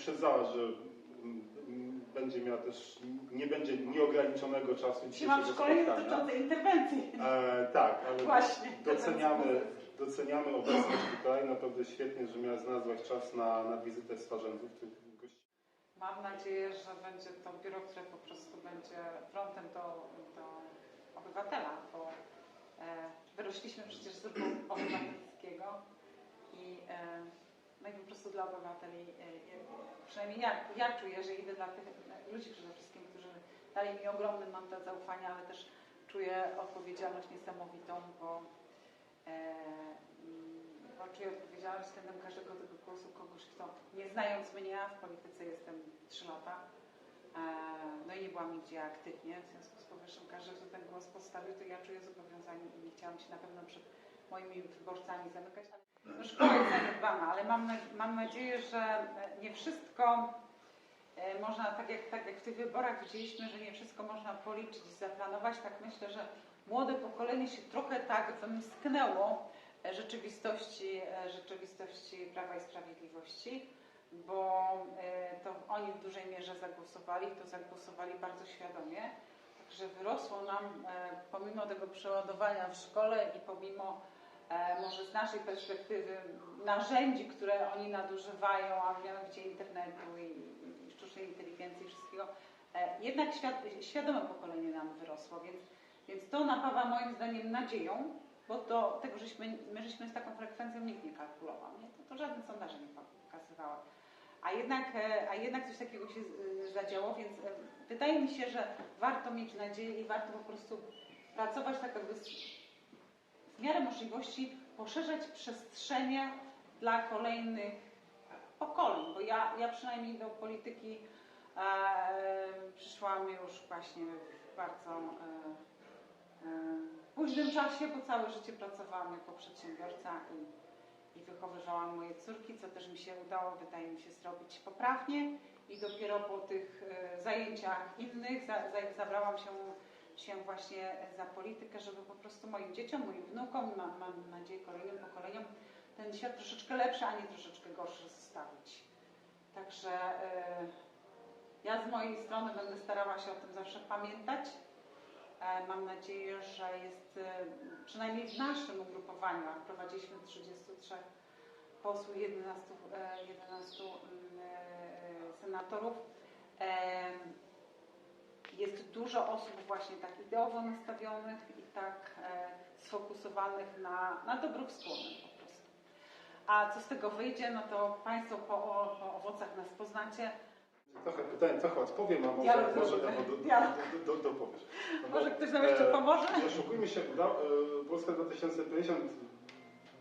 uprzedzała, że mm, będzie miała też, nie będzie nieograniczonego czasu mam dzisiejszego szkolenie spotkania. dotyczące interwencji. E, tak, ale Właśnie. doceniamy, doceniamy obecność tutaj. Naprawdę świetnie, że miała znalazłaś czas na, na wizytę w Swarzędzu. w tym gości- Mam nadzieję, że będzie to biuro, które po prostu będzie frontem do, do obywatela, bo e, wyrośliśmy przecież z ruchu obywatelskiego i, e, no i po prostu dla obywateli, e, e, przynajmniej ja, ja czuję, że idę dla tych ludzi przede wszystkim, którzy dali mi ogromny mandat zaufania, ale też czuję odpowiedzialność niesamowitą, bo e, mm, bo czuję odpowiedzialność względem każdego tego głosu kogoś, kto nie znając mnie, a w polityce jestem 3 lata, e, no i nie byłam nigdzie aktywnie, w związku z powyższym każdy, kto ten głos postawił, to ja czuję zobowiązanie i nie chciałam się na pewno przed moimi wyborcami zamykać. Ale no, szkoła jest zaniedbana, ale mam, mam nadzieję, że e, nie wszystko e, można, tak jak, tak jak w tych wyborach widzieliśmy, że nie wszystko można policzyć, zaplanować, tak myślę, że młode pokolenie się trochę tak wymsknęło e, rzeczywistości, rzeczywistości Prawa i Sprawiedliwości, bo to oni w dużej mierze zagłosowali, to zagłosowali bardzo świadomie. Także wyrosło nam, pomimo tego przeładowania w szkole i pomimo może z naszej perspektywy narzędzi, które oni nadużywają, a mianowicie internetu i, i sztucznej inteligencji i wszystkiego, e, jednak świad, świadome pokolenie nam wyrosło, więc, więc to napawa moim zdaniem nadzieją, bo do tego, żeśmy, my żeśmy z taką frekwencją nikt nie kalkulował, nie? To, to żadne sondaże nie pokazywały. A jednak, e, a jednak coś takiego się e, zadziało, więc e, wydaje mi się, że warto mieć nadzieję i warto po prostu pracować tak, z- w miarę możliwości poszerzać przestrzenie dla kolejnych pokoleń, bo ja, ja przynajmniej do polityki e, przyszłam już właśnie w bardzo e, e, późnym czasie, bo całe życie pracowałam jako przedsiębiorca i, i wychowywałam moje córki, co też mi się udało, wydaje mi się, zrobić poprawnie. I dopiero po tych e, zajęciach innych za, za, zabrałam się, się właśnie za politykę, żeby po prostu moim dzieciom, moim wnukom, mam, mam nadzieję kolejnym pokoleniom ten świat troszeczkę lepszy, a nie troszeczkę gorszy zostawić. Także e, ja z mojej strony będę starała się o tym zawsze pamiętać. E, Mam nadzieję, że jest e, przynajmniej w naszym ugrupowaniu, a prowadziliśmy 33 posłów, 11, e, 11 mm, senatorów. Jest dużo osób właśnie tak ideowo nastawionych i tak e, sfokusowanych na, na dobru wspólnym po prostu. A co z tego wyjdzie, no to Państwo po, o, po owocach nas poznacie. Trochę pytań, trochę odpowiem, a może, Dialog może do, do, do, dopowiesz. No bo, Może ktoś nam jeszcze e, pomoże? Nie oszukujmy się, uda, e, Polska 2050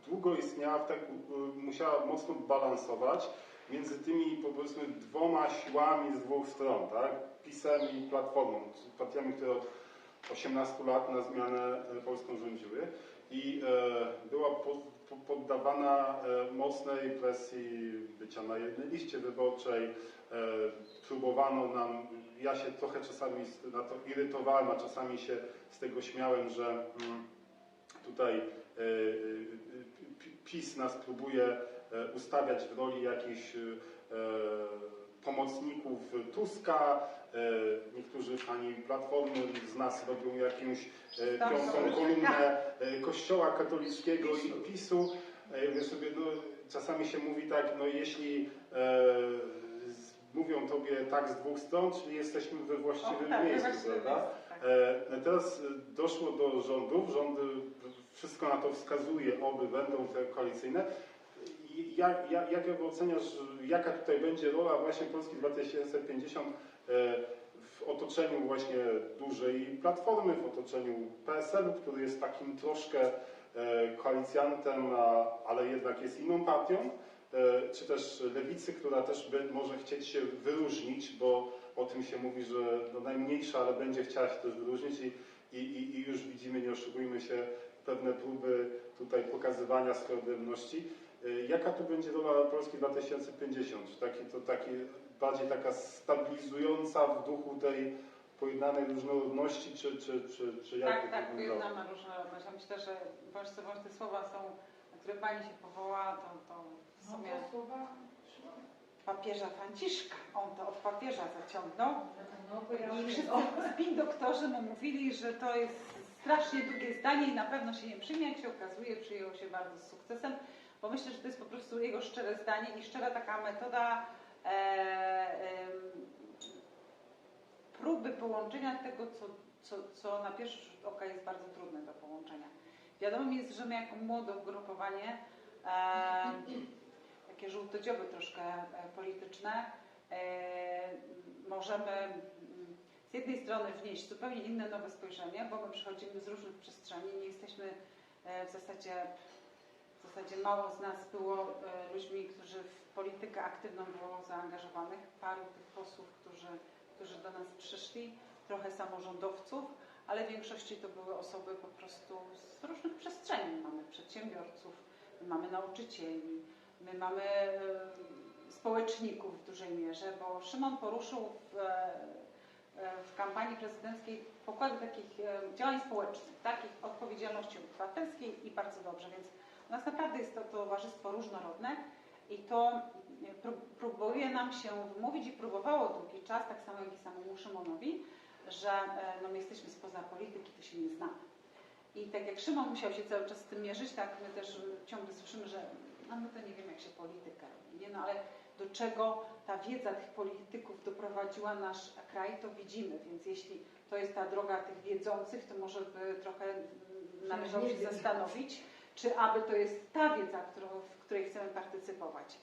długo istniała, tak, e, musiała mocno balansować między tymi powiedzmy dwoma siłami z dwóch stron, tak? PiSem i Platformą, partiami, które od 18 lat na zmianę e, Polską rządziły i e, była po, po, poddawana e, mocnej presji bycia na jednej liście wyborczej. E, próbowano nam, ja się trochę czasami na to irytowałem, a czasami się z tego śmiałem, że mm, tutaj e, e, Pi- PiS nas próbuje ustawiać w roli jakichś e, pomocników Tuska, e, niektórzy pani Platformy z nas robią jakąś e, piątą kolumnę e, Kościoła katolickiego i PiSu. E, Ja sobie, no, czasami się mówi tak, no jeśli e, mówią tobie tak z dwóch stron, czyli jesteśmy we właściwym O, tak, miejscu, prawda? tak. E, Teraz e, doszło do rządów, rządy, wszystko na to wskazuje, oby będą te koalicyjne. Jak, jak, jak oceniasz, jaka tutaj będzie rola właśnie Polski 2050 e, w otoczeniu właśnie dużej platformy, w otoczeniu PSL-u, który jest takim troszkę e, koalicjantem, ale jednak jest inną partią, e, czy też lewicy, która też może chcieć się wyróżnić, bo o tym się mówi, że no najmniejsza, ale będzie chciała się też wyróżnić i, i i już widzimy, nie oszukujmy się, pewne próby tutaj pokazywania swojej odrębności. Y, Jaka tu będzie rola Polski 2050? Czy taki, to taki, bardziej taka stabilizująca w duchu tej pojednanej różnorodności, czy, czy, czy, czy jak Tak, to tak, pojednamy różnorodność. Ja myślę, że co bądź te słowa są, na które Pani się powołała, to, to w No sumie... to słowa papieża Franciszka. On to od papieża zaciągnął. No, I wszyscy spin doktorzy mu mówili, że to jest strasznie długie zdanie i na pewno się nie przyjmie. Jak się okazuje, przyjęło się bardzo z sukcesem, bo myślę, że to jest po prostu jego szczere zdanie i szczera taka metoda e, em, próby połączenia tego, co, co, co na pierwszy rzut oka jest bardzo trudne do połączenia. Wiadomo jest, że my jako młode ugrupowanie, e, takie żółtodzioby troszkę e, polityczne, e, możemy mm, z jednej strony wnieść zupełnie inne nowe spojrzenie, bo my przychodzimy z różnych przestrzeni, nie jesteśmy e, w zasadzie, w zasadzie mało z nas było e, ludźmi, którzy w politykę aktywną było zaangażowanych, paru tych posłów, którzy, którzy do nas przyszli, trochę samorządowców, ale w większości to były osoby po prostu z różnych przestrzeni. Mamy przedsiębiorców, my mamy nauczycieli, my mamy e, społeczników w dużej mierze, bo Szymon poruszył w, e, w kampanii prezydenckiej pokłady takich działań społecznych, takich odpowiedzialności obywatelskiej i bardzo dobrze, więc nas naprawdę jest to towarzystwo różnorodne i to e, pró- próbuje nam się wmówić i próbowało długi czas, tak samo jak i samemu Szymonowi, że e, no, my jesteśmy spoza polityki, to się nie znamy. I tak jak Szymon musiał się cały czas z tym mierzyć, tak my też ciągle słyszymy, że no my to nie wiemy, jak się polityka robi, nie? No ale do czego ta wiedza tych polityków doprowadziła nasz kraj, to widzimy. Więc jeśli to jest ta droga tych wiedzących, to może by trochę należało się zastanowić, czy aby to jest ta wiedza, którą, w której chcemy partycypować.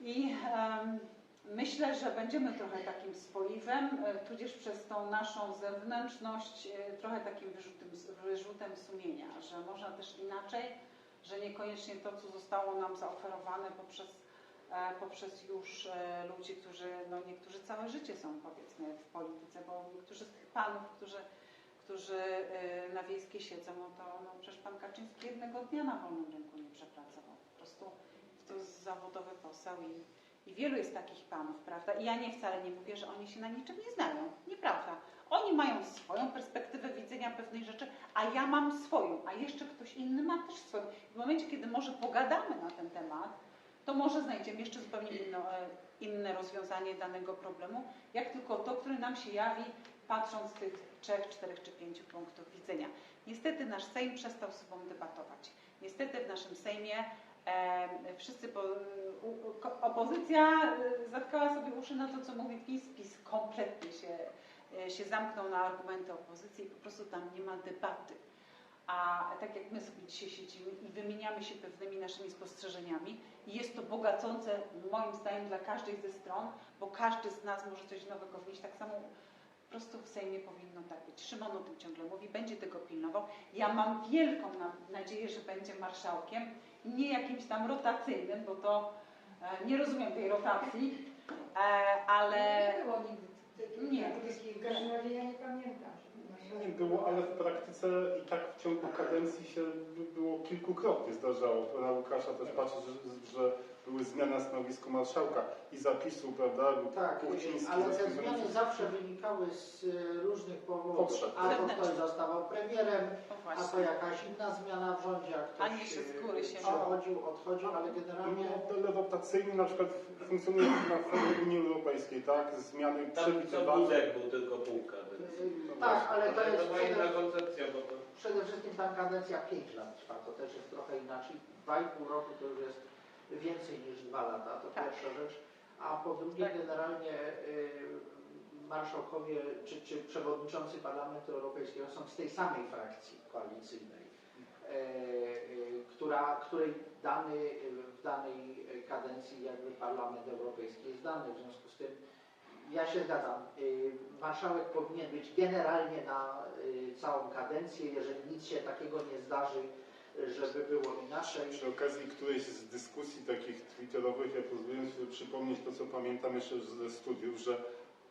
I em, myślę, że będziemy trochę takim spoiwem, e, tudzież przez tą naszą zewnętrzność e, trochę takim wyrzutem, wyrzutem sumienia, że można też inaczej, że niekoniecznie to, co zostało nam zaoferowane poprzez, e, poprzez już ludzi, którzy, no niektórzy całe życie są powiedzmy w polityce, bo niektórzy z tych panów, którzy, którzy e, na wiejskiej siedzą, no to no przecież pan Kaczyński jednego dnia na wolnym rynku nie przepracował. Po prostu to jest zawodowy poseł i, i wielu jest takich panów, prawda? I ja nie wcale nie mówię, że oni się na niczym nie znają. Nieprawda. Oni mają swoją perspektywę widzenia pewnej rzeczy, a ja mam swoją, a jeszcze ktoś inny ma też swoją. W momencie, kiedy może pogadamy na ten temat, to może znajdziemy jeszcze zupełnie inno, e, inne rozwiązanie danego problemu, jak tylko to, które nam się jawi, patrząc tych trzech, czterech czy pięciu punktów widzenia. Niestety nasz Sejm przestał sobą debatować. Niestety w naszym Sejmie e, wszyscy, po, u, opozycja e, zatkała sobie uszy na to, co mówi PiS. PiS kompletnie się, e, się zamknął na argumenty opozycji i po prostu tam nie ma debaty. A tak jak my sobie dzisiaj siedzimy i wymieniamy się pewnymi naszymi spostrzeżeniami, jest to bogacące moim zdaniem dla każdej ze stron, bo każdy z nas może coś nowego wnieść. Tak samo po prostu w Sejmie powinno tak być. Szymon o tym ciągle mówi, będzie tego pilnował. Ja mam wielką na- nadzieję, że będzie marszałkiem, nie jakimś tam rotacyjnym, bo to e, nie rozumiem tej rotacji, e, ale Nie było nigdy Nie. W każdym razie ja nie pamiętam. Nie było, ale w praktyce i tak w ciągu kadencji się było kilkukrotnie zdarzało. Na Łukasza też patrzę, że, że były zmiany na stanowisku marszałka i zapisu, prawda? był Tak, Kuchciński ale te zmiany zawsze wynikały z y, różnych powodów. Potrzeb. A to ktoś zostawał premierem, no a to właśnie. jakaś inna zmiana w rządzie, a ktoś Ani się z y, góry się przechodził, odchodził, ale generalnie Model rotacyjny na przykład funkcjonuje na forum Unii Europejskiej, tak? Zmiany Tam co przewidywane. Budek był tylko pół kadencji. y, tak, ale to jest to była inna przede, koncepcja, bo to... przede wszystkim tam kadencja 5 lat trwa, to też jest trochę inaczej. 2,5 roku to już jest więcej niż 2 lata, to Tak. pierwsza rzecz. A po drugie Tak. generalnie y, marszałkowie czy, czy przewodniczący Parlamentu Europejskiego są z tej samej frakcji koalicyjnej, e, e, która, której dany, w danej kadencji jakby Parlament Europejski jest dany. W związku z tym ja się zgadzam. Y, Marszałek powinien być generalnie na y, całą kadencję, jeżeli nic się takiego nie zdarzy, y, żeby było inaczej. Przy okazji którejś z dyskusji takich twitterowych, ja pozwolę sobie przypomnieć to, co pamiętam jeszcze ze studiów, że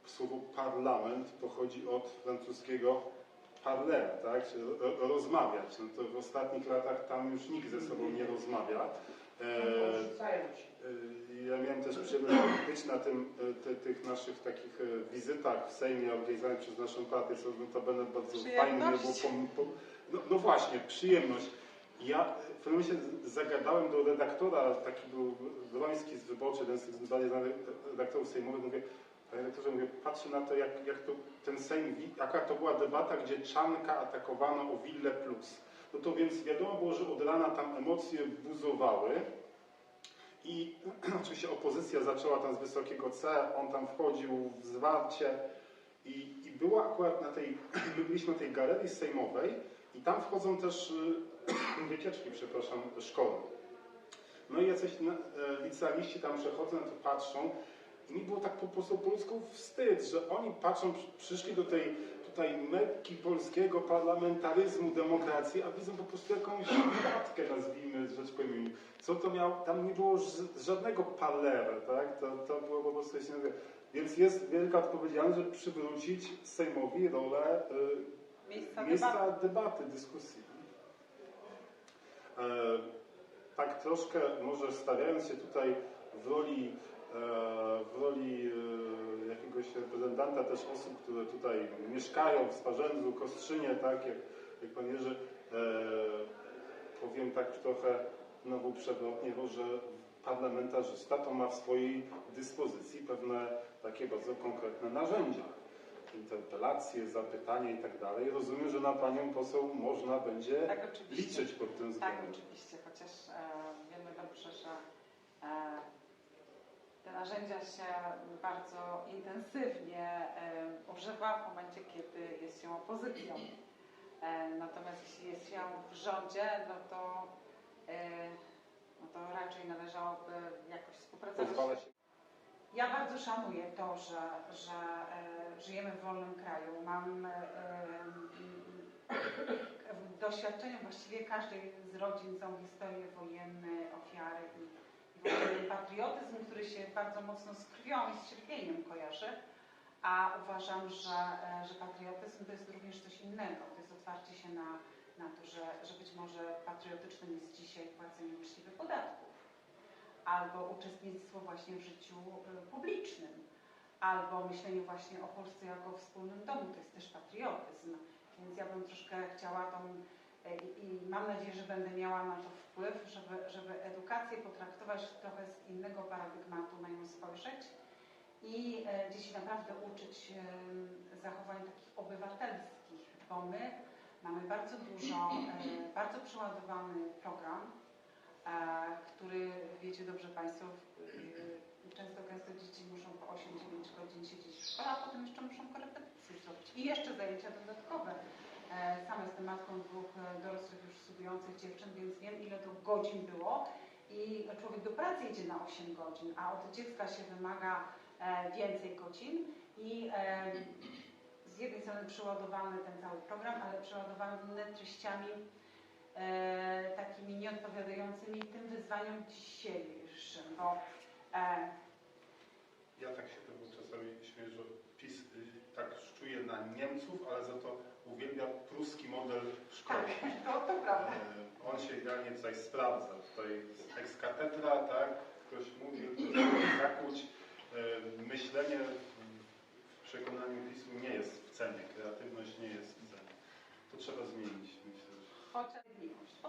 słowo parlament pochodzi od francuskiego parler, tak? Rozmawiać. No to w ostatnich latach tam już nikt ze sobą nie rozmawia. E. Y, Ja miałem też przyjemność być na tym, ty, tych naszych takich wizytach w Sejmie organizowanych przez naszą partię, co notabene bardzo fajne było. Przyjemność. pom- pom- No, no właśnie, przyjemność. Ja w pewnym momencie zagadałem do redaktora, taki był Wroński z Wyborczy, jeden z bardziej znanych redaktorów sejmowych, mówię, panie redaktorze, mówię, patrzę na to, jak, jak to ten Sejm, jaka to była debata, gdzie Czanka atakowano o Wille Plus. No to więc wiadomo było, że od rana tam emocje buzowały i oczywiście opozycja zaczęła tam z wysokiego C, on tam wchodził w zwarcie i, i było akurat na tej, my byliśmy na tej galerii sejmowej i tam wchodzą też y, wycieczki, przepraszam, szkolne. No i jacyś na- e, licealiści tam przechodzą, to patrzą i mi było tak po prostu po ludzku wstyd, że oni patrzą, przy- przyszli do tej tutaj mekki polskiego parlamentaryzmu, demokracji, a widzą po prostu jakąś matkę, nazwijmy rzecz po imieniu. Co to miał, tam nie było żadnego palera, tak? To, to było po prostu innego. Więc jest wielka odpowiedzialność, żeby przywrócić Sejmowi rolę y, Miejsca miejsca debaty. debaty, dyskusji. E, tak troszkę może stawiając się tutaj w roli, e, w roli e, jakiegoś reprezentanta też osób, które tutaj mieszkają w Sparzędzu, Kostrzynie, tak jak, jak pan Jerzy, powiem tak trochę znowu przewrotnie, że parlamentarzysta to ma w swojej dyspozycji pewne takie bardzo konkretne narzędzia interpelacje, zapytania i tak dalej. Rozumiem, że na panią poseł można będzie Tak, liczyć pod tym Tak, względem. oczywiście, chociaż e, wiemy dobrze, że e, te narzędzia się bardzo intensywnie e, używa w momencie, kiedy jest się opozycją. E, natomiast jeśli jest się w rządzie, no to, e, no to raczej należałoby jakoś współpracować. Ja bardzo szanuję to, że, że e, żyjemy w wolnym kraju. Mam e, e, w doświadczeniu właściwie każdej z rodzin są historie wojenne, ofiary i, patriotyzm, który się bardzo mocno z krwią i z cierpieniem kojarzy. A uważam, że, że patriotyzm to jest również coś innego. To jest otwarcie się na, na to, że, że być może patriotycznym jest dzisiaj płacenie uczciwych podatków albo uczestnictwo właśnie w życiu y, publicznym, albo myślenie właśnie o Polsce jako o wspólnym domu, to jest też patriotyzm. Więc ja bym troszkę chciała tą y, i mam nadzieję, że będę miała na to wpływ, żeby, żeby edukację potraktować trochę z innego paradygmatu, na nią spojrzeć i e, dzieci naprawdę uczyć e, zachowań takich obywatelskich, bo my mamy bardzo dużo, e, bardzo przeładowany program, który wiecie dobrze Państwo, y, często gęsto dzieci muszą po 8-9 godzin siedzieć w szkole, a potem jeszcze muszą korepetycje zrobić. I jeszcze zajęcia dodatkowe. E, Sama jestem matką dwóch e, dorosłych już studiujących dziewczyn, więc wiem ile to godzin było. I człowiek do pracy idzie na 8 godzin, a od dziecka się wymaga e, więcej godzin. I z jednej strony przeładowany ten cały program, ale przeładowany treściami e, takimi nieodpowiadającymi tym wyzwaniom dzisiejszym, bo e, Ja tak się tego czasami śmieję, że PiS y, tak szczuje na Niemców, ale za to uwielbia pruski model szkoły. tak, to, to prawda. E, On się idealnie tutaj sprawdza. Tutaj ex katedra, tak? Ktoś mówi, ktoś może zakłuć. E, Myślenie w przekonaniu PiSu nie jest w cenie. Kreatywność nie jest w cenie. To trzeba zmienić, myślę. że-.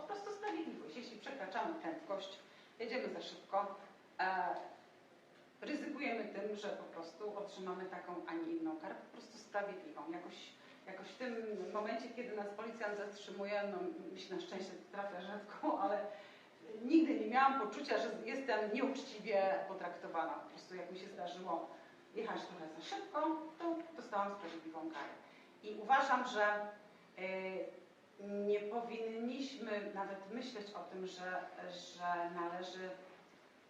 Po prostu sprawiedliwość. Jeśli przekraczamy prędkość, jedziemy za szybko, e, ryzykujemy tym, że po prostu otrzymamy taką, a nie inną karę, po prostu sprawiedliwą. Jakoś, jakoś w tym momencie, kiedy nas policjant zatrzymuje, no mi się na szczęście trafia rzadko, ale nigdy nie miałam poczucia, że jestem nieuczciwie potraktowana. Po prostu jak mi się zdarzyło jechać trochę za szybko, to dostałam sprawiedliwą karę. I uważam, że y, nie powinniśmy nawet myśleć o tym, że, że należy,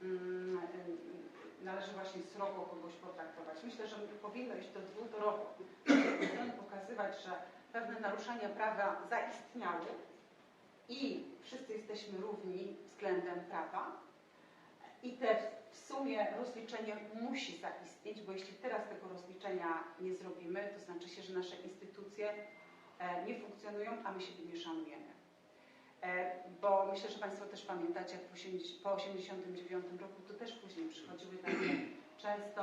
mm, należy właśnie srogo kogoś potraktować. Myślę, że powinno iść to dwutorowo. Pokazywać, że pewne naruszenia prawa zaistniały i wszyscy jesteśmy równi względem prawa i te w sumie rozliczenie musi zaistnieć, bo jeśli teraz tego rozliczenia nie zrobimy, to znaczy się, że nasze instytucje nie funkcjonują, a my siebie nie szanujemy. E, Bo myślę, że Państwo też pamiętacie, jak w 80 po 1989 roku to też później przychodziły takie często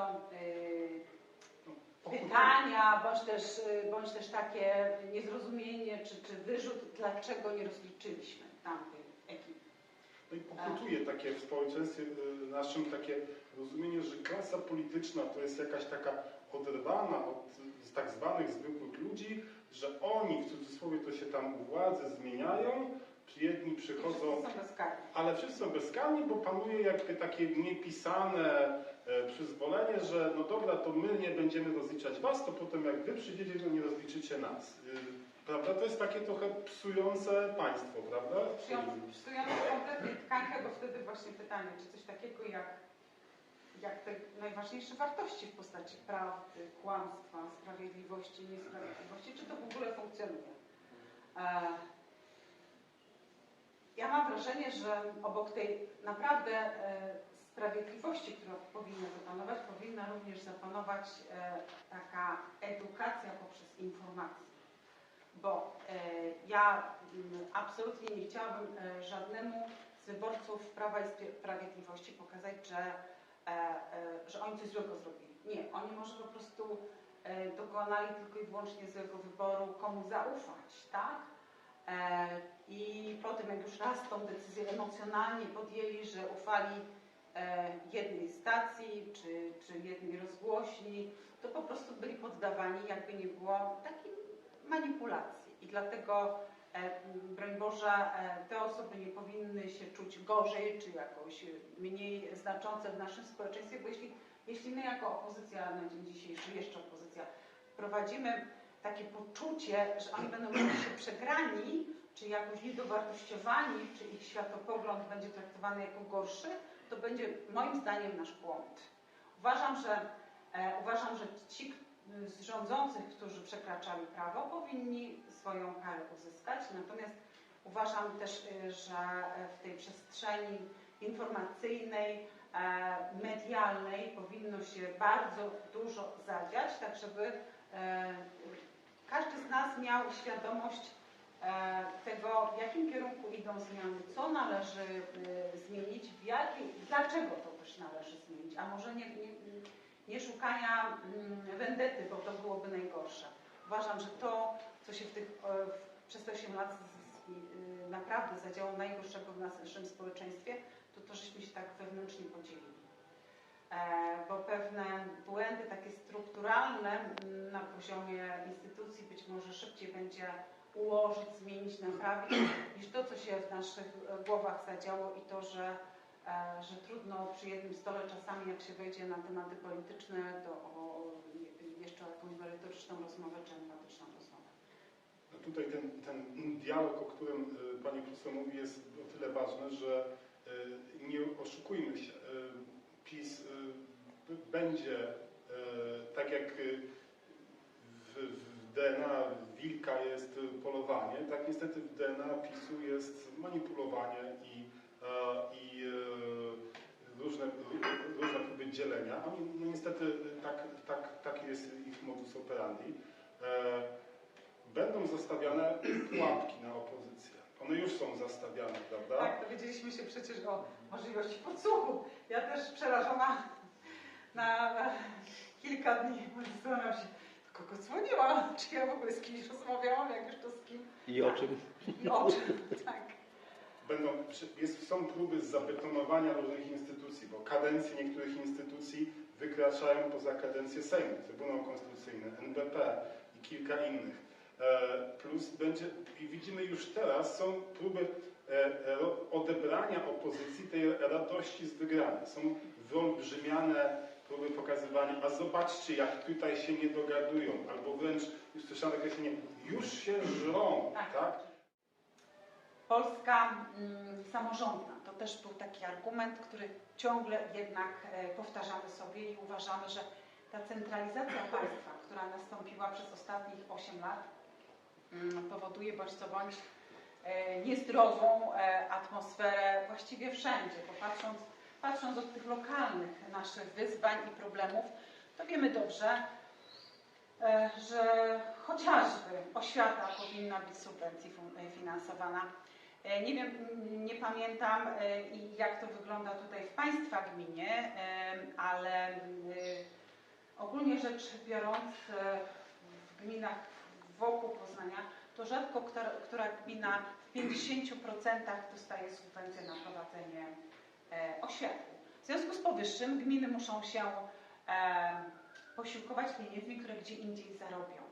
e, pytania, bądź też, e, bądź też takie niezrozumienie czy, czy wyrzut, dlaczego nie rozliczyliśmy tamtej No i pokutuje takie w społeczeństwie naszym takie rozumienie, że klasa polityczna to jest jakaś taka oderwana od z tak zwanych zwykłych ludzi, że oni w cudzysłowie to się tam u władzy zmieniają, jedni I przychodzą wszyscy są bezkarni. ale wszyscy są bezkarni, bo panuje jakby takie niepisane e, przyzwolenie, że no dobra, to my nie będziemy rozliczać was, to potem jak wy przyjdziecie, to nie rozliczycie nas. Y, Prawda? To jest takie trochę psujące państwo, prawda? Psują- Psując kompletnie tkankę, bo wtedy właśnie pytanie, czy coś takiego jak, jak te najważniejsze wartości w postaci prawdy, kłamstwa, sprawiedliwości, niesprawiedliwości, czy to w ogóle funkcjonuje. E, Ja mam wrażenie, że obok tej naprawdę e, sprawiedliwości, która powinna zapanować, powinna również zapanować e, taka edukacja poprzez informację. Bo ja mm, absolutnie nie chciałabym żadnemu z wyborców Prawa i Spra- Sprawiedliwości pokazać, że, że oni coś złego zrobili. Nie, oni może po prostu e, dokonali tylko i wyłącznie złego wyboru, komu zaufać, tak? E, I potem jak już raz tą decyzję emocjonalnie podjęli, że ufali e, jednej stacji czy, czy jednej rozgłośni, to po prostu byli poddawani, jakby nie było, takim manipulacji. I dlatego, e, broń Boże, e, te osoby nie powinny się czuć gorzej czy jakoś mniej znaczące w naszym społeczeństwie, bo jeśli, jeśli my jako opozycja na dzień dzisiejszy, jeszcze opozycja, prowadzimy takie poczucie, że oni będą czuć się przegrani, czy jakoś niedowartościowani, czy ich światopogląd będzie traktowany jako gorszy, to będzie moim zdaniem nasz błąd. Uważam, że, e, uważam, że ci z rządzących, którzy przekraczali prawo, powinni swoją karę uzyskać. Natomiast uważam też, y, że w tej przestrzeni informacyjnej, e, medialnej powinno się bardzo dużo zadziać, tak żeby e, każdy z nas miał świadomość e, tego, w jakim kierunku idą zmiany, co należy y, zmienić, w jakiej, dlaczego to też należy zmienić, a może nie, nie, nie szukania mm, wendety, bo to byłoby najgorsze. Uważam, że to, co się w tych, e, przez te 8 lat y, naprawdę zadziało najgorszego w naszym społeczeństwie, to to, żeśmy się tak wewnętrznie podzielili. E, bo pewne błędy takie strukturalne mm, na poziomie instytucji być może szybciej będzie ułożyć, zmienić, naprawić, niż to, co się w naszych e, głowach zadziało i to, że że trudno przy jednym stole czasami, jak się wejdzie na tematy polityczne, to o je- jeszcze o jakąś merytoryczną rozmowę czy empatyczną rozmowę. Tutaj ten, ten dialog, o którym y, Pani profesor mówi, jest o tyle ważny, że y, nie oszukujmy się. PiS będzie tak jak w, DNA wilka jest polowanie, tak niestety w DNA PiSu jest manipulowanie i, e, i e, różne, różne próby dzielenia. Oni no niestety y, tak, tak, taki jest ich modus operandi. E, Będą zastawiane pułapki na opozycję. One już są zastawiane, prawda? Tak, dowiedzieliśmy się przecież o możliwości podsłuchu. Ja też przerażona na, kilka dni zastanawiam się, kogo dzwoniłam, czy ja w ogóle z kimś rozmawiałam, jak już to z kim I o czym? i o czym. Tak. Będą, jest, są próby zabetonowania różnych instytucji, bo kadencje niektórych instytucji wykraczają poza kadencję Sejmu, Trybunał Konstytucyjny, NBP i kilka innych. E, Plus będzie, i widzimy już teraz, są próby e, odebrania opozycji tej radości z wygranej. Są wyolbrzymiane próby pokazywania, a zobaczcie, jak tutaj się nie dogadują, albo wręcz, takie określenie, już się żrą, Tak. Polska mm, samorządna to też był taki argument, który ciągle jednak e, powtarzamy sobie i uważamy, że ta centralizacja państwa, która nastąpiła przez ostatnich 8 lat, mm, powoduje bądź co bądź e, niezdrową e, atmosferę właściwie wszędzie. Bo patrząc, patrząc od tych lokalnych naszych wyzwań i problemów, to wiemy dobrze, że chociażby oświata powinna być subwencji finansowana. E, Nie wiem, nie pamiętam e, jak to wygląda tutaj w Państwa gminie, ale e, ogólnie rzecz biorąc w gminach wokół Poznania to rzadko która, która gmina w 50% dostaje subwencję na prowadzenie oświaty. W związku z powyższym gminy muszą się posiłkować pieniędzmi, które gdzie indziej zarobią.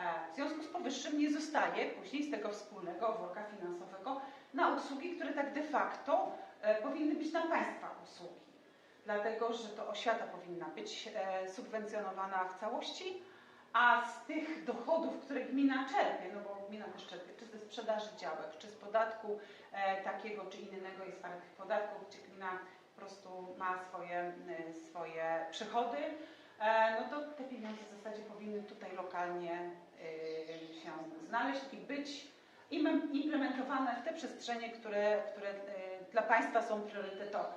E, w związku z powyższym nie zostaje później z tego wspólnego worka finansowego na usługi, które tak de facto e, powinny być na państwa usługi. Dlatego, że to oświata powinna być e, subwencjonowana w całości, a z tych dochodów, które gmina czerpie, no bo gmina też czerpie, czy ze sprzedaży działek, czy z podatku takiego czy innego, jest parę tych podatków, gdzie gmina po prostu ma swoje, swoje przychody, no to te pieniądze w zasadzie powinny tutaj lokalnie się znaleźć i być im- implementowane w te przestrzenie, które, które e, dla państwa są priorytetowe.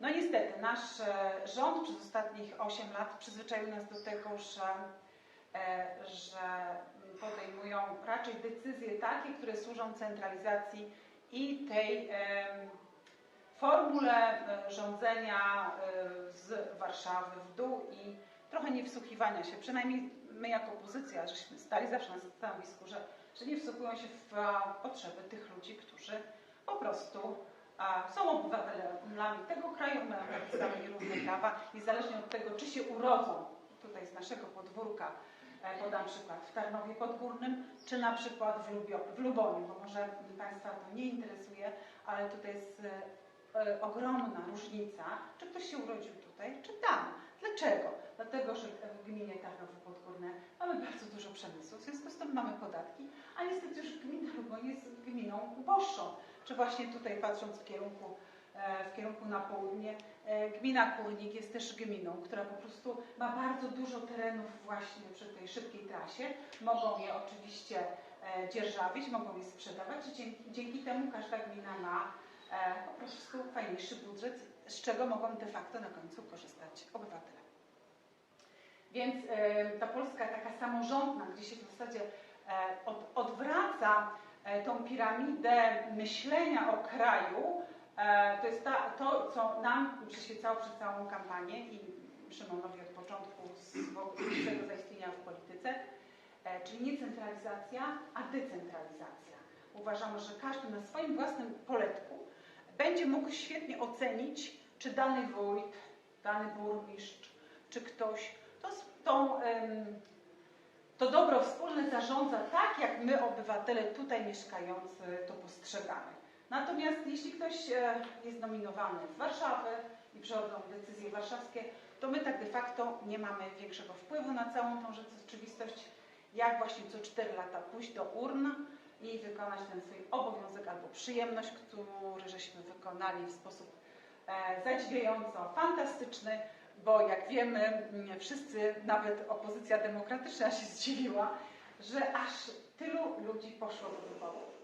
No niestety, nasz e, rząd przez ostatnich 8 lat przyzwyczaił nas do tego, że, e, że podejmują raczej decyzje takie, które służą centralizacji i tej em, formule e, rządzenia e, z Warszawy w dół i trochę nie wsłuchiwania się, przynajmniej my jako opozycja, żeśmy stali zawsze na stanowisku, że, że nie wsłuchują się w a, potrzeby tych ludzi, którzy po prostu a, są obywatelami tego kraju, mają takie same równe prawa, niezależnie od tego, czy się urodzą tutaj z naszego podwórka, e, podam przykład, w Tarnowie Podgórnym, czy na przykład w, Lubio, w Luboniu, bo może Państwa to nie interesuje, ale tutaj jest e, e, ogromna różnica, czy ktoś się urodził tutaj, czy tam. Dlaczego? Dlatego, że w gminie Tarnowo Podgórne mamy bardzo dużo przemysłu, w związku z tym mamy podatki, a niestety już gmina Luboń jest gminą uboższą. Czy właśnie tutaj patrząc w kierunku, e, w kierunku na południe, e, gmina Kurnik jest też gminą, która po prostu ma bardzo dużo terenów właśnie przy tej szybkiej trasie. Mogą je oczywiście e, dzierżawić, mogą je sprzedawać i dzięki, dzięki temu każda gmina ma po prostu fajniejszy budżet, z czego mogą de facto na końcu korzystać obywatele. Więc e, ta Polska taka samorządna, gdzie się w zasadzie e, od, odwraca e, tą piramidę myślenia o kraju, to jest ta, to, co nam przyświecało przez całą kampanię i Szymonowi od początku swojego zaistnienia w polityce, czyli nie centralizacja, a decentralizacja. Uważamy, że każdy na swoim własnym poletku będzie mógł świetnie ocenić, czy dany wójt, dany burmistrz, czy ktoś to, tą, to dobro wspólne zarządza tak, jak my, obywatele tutaj mieszkający, to postrzegamy. Natomiast jeśli ktoś e, jest nominowany z Warszawy i przychodzą decyzje warszawskie, to my tak de facto nie mamy większego wpływu na całą tą rzeczywistość, jak właśnie co 4 lata pójść do urn i wykonać ten swój obowiązek albo przyjemność, który żeśmy wykonali w sposób zadziwiająco fantastyczny, bo jak wiemy, mm, wszyscy, nawet opozycja demokratyczna się zdziwiła, że aż tylu ludzi poszło do wyborów.